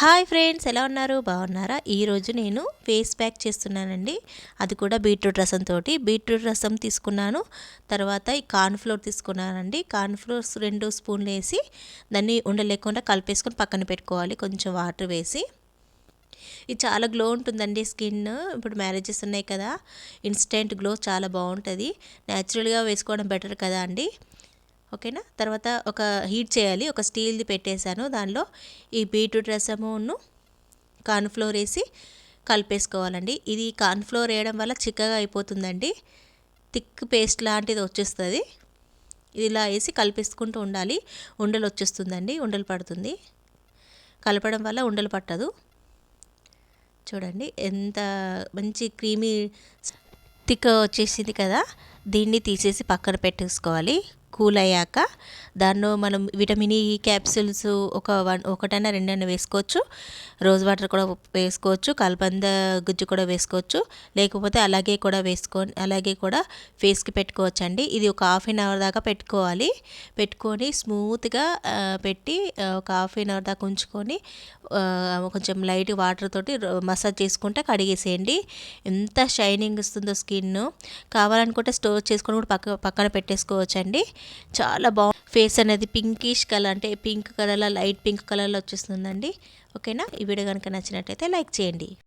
Hi friends ఎలా ఉన్నారు? బాగున్నారా? ఈరోజు నేను ఫేస్ ప్యాక్ చేస్తున్నానండి. అది కూడా బీట్రూట్ రసంతో బీట్రూట్ రసం తీసుకున్నాను. తర్వాత ఈ కార్న్ఫ్లోర్ తీసుకున్నానండి. కార్న్ఫ్లోర్స్ రెండు స్పూన్లు వేసి దాన్ని ఉండలేకుండా కలిపేసుకొని పక్కన పెట్టుకోవాలి. కొంచెం వాటర్ వేసి. ఇది చాలా గ్లో ఉంటుందండి స్కిన్. ఇప్పుడు మ్యారేజెస్ ఉన్నాయి కదా. ఇన్స్టెంట్ గ్లో చాలా బాగుంటుంది. న్యాచురల్గా వేసుకోవడం బెటర్ కదా అండి. ఓకేనా? తర్వాత ఒక హీట్ చేయాలి. ఒక స్టీల్ది పెట్టేశాను దానిలో. ఈ బీట్రూట్ రసమును కార్న్ఫ్లోర్ వేసి కలిపేసుకోవాలండి. ఇది కార్న్ఫ్లోర్ వేయడం వల్ల చిక్కగా అయిపోతుందండి. థిక్ పేస్ట్ లాంటిది వచ్చేస్తుంది. ఇది ఇలా వేసి కలిపేసుకుంటూ ఉండాలి. ఉండలు వచ్చేస్తుందండి. ఉండలు పడుతుంది. కలపడం వల్ల ఉండలు పట్టదు. చూడండి. ఎంత మంచి క్రీమీ థిక్ వచ్చేసింది కదా. దీన్ని తీసేసి పక్కన పెట్టేసుకోవాలి. కూల్ అయ్యాక దానిలో మనం విటమిన్ ఈ క్యాప్సిల్స్ ఒక వన్ ఒకటైనా రెండైనా వేసుకోవచ్చు. రోజ్ వాటర్ కూడా వేసుకోవచ్చు. కలబంద గుజ్జు కూడా వేసుకోవచ్చు. లేకపోతే అలాగే కూడా వేసుకొని అలాగే కూడా ఫేస్కి పెట్టుకోవచ్చు అండి ఇది ఒక హాఫ్ అన్ అవర్ దాకా పెట్టుకోవాలి. పెట్టుకొని స్మూత్గా పెట్టి ఒక హాఫ్ అన్ అవర్ దాకా ఉంచుకొని కొంచెం లైట్ వాటర్ తోటి మసాజ్ చేసుకుంటే కడిగేసేయండి. ఎంత షైనింగ్ ఇస్తుందో స్కిన్ కావాలనుకుంటే స్టోర్ చేసుకొని కూడా పక్క పక్కన పెట్టేసుకోవచ్చు అండి చాలా బాగు ఫేస్ అనేది పింకిష్ కలర్ అంటే పింక్ కలర్లో లైట్ పింక్ కలర్లో వచ్చేస్తుందండి. ఓకేనా? ఈ వీడియో కనుక నచ్చినట్టయితే లైక్ చేయండి.